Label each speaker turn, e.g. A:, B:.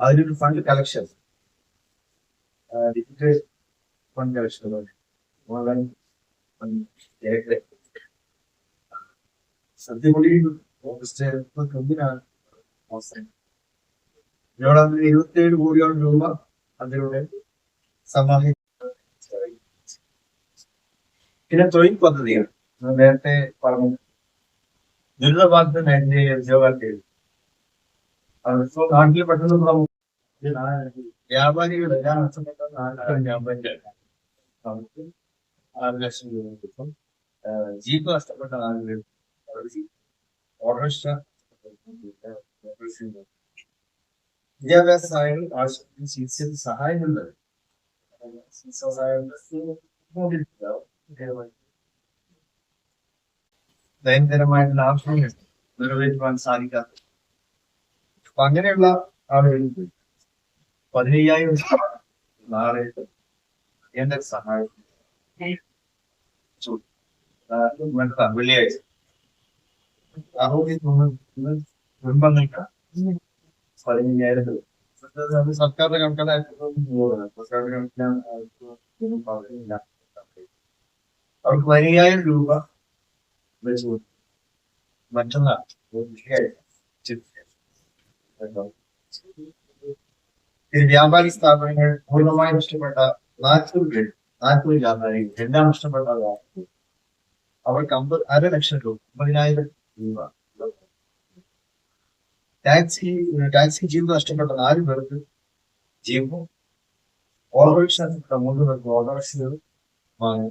A: അതിനൊരു fund collection digital fund collection online സത്യപടി August ഒന്നിനാണ് അവസരം ഇവിടെ ഇരുപത്തിയേഴ് കോടിയോളം രൂപ അതിലൂടെ സമാഹരി പിന്നെ തൊഴിൽ പദ്ധതികൾ. നേരത്തെ പറഞ്ഞു. ദുരിതബാധിത മേഖലയിലെ ഉദ്യോഗാർത്ഥികൾ അതിപ്പോ നാട്ടിൽ പെട്ടെന്ന് പ്രമുഖ വ്യാപാരികൾ എല്ലാം നഷ്ടപ്പെട്ട നാട്ടിലെ വ്യാപാരികൾ അവർക്ക് ആറ് ലക്ഷം രൂപ കിട്ടും ആഹ് ജീപ്പ് നഷ്ടപ്പെട്ട നാല് പേര് അവർക്ക് ഓട്ടോറിക്ഷ ഓട്ടോറിക്ഷ അപ്പൊ അങ്ങനെയുള്ള ആളുകൾക്ക് പതിനയ്യായിരം നാളെ എന്റെ സഹായം. വെള്ളിയാഴ്ച. കുടുംബങ്ങൾക്ക് പതിനയ്യായിരം രൂപ സർക്കാരിന്റെ കണക്കാണ് സർക്കാരിന്റെ കണക്കിലാണ് അവർക്ക് പതിനയ്യായിരം രൂപ വെച്ച്. മറ്റന്നാൾ വെള്ളിയാഴ്ച. ഈ വ്യാപാരി സ്ഥാപനങ്ങൾ പൂർണമായും നഷ്ടപ്പെട്ട നാൽപ്പത് നാൽപ്പത് വ്യാപാരികൾ എല്ലാം നഷ്ടപ്പെട്ട അവർക്ക് അമ്പത് അര ലക്ഷം രൂപ അമ്പതിനായിരം രൂപ. ടാക്സി ടാക്സി ജീവിതം നഷ്ടപ്പെട്ട നാല് പേർക്ക് ജീപ്പും ഓട്ടോറിക്ഷ മൂന്ന് പേർക്ക് ഓട്ടോറിക്ഷകൾ വാങ്ങി.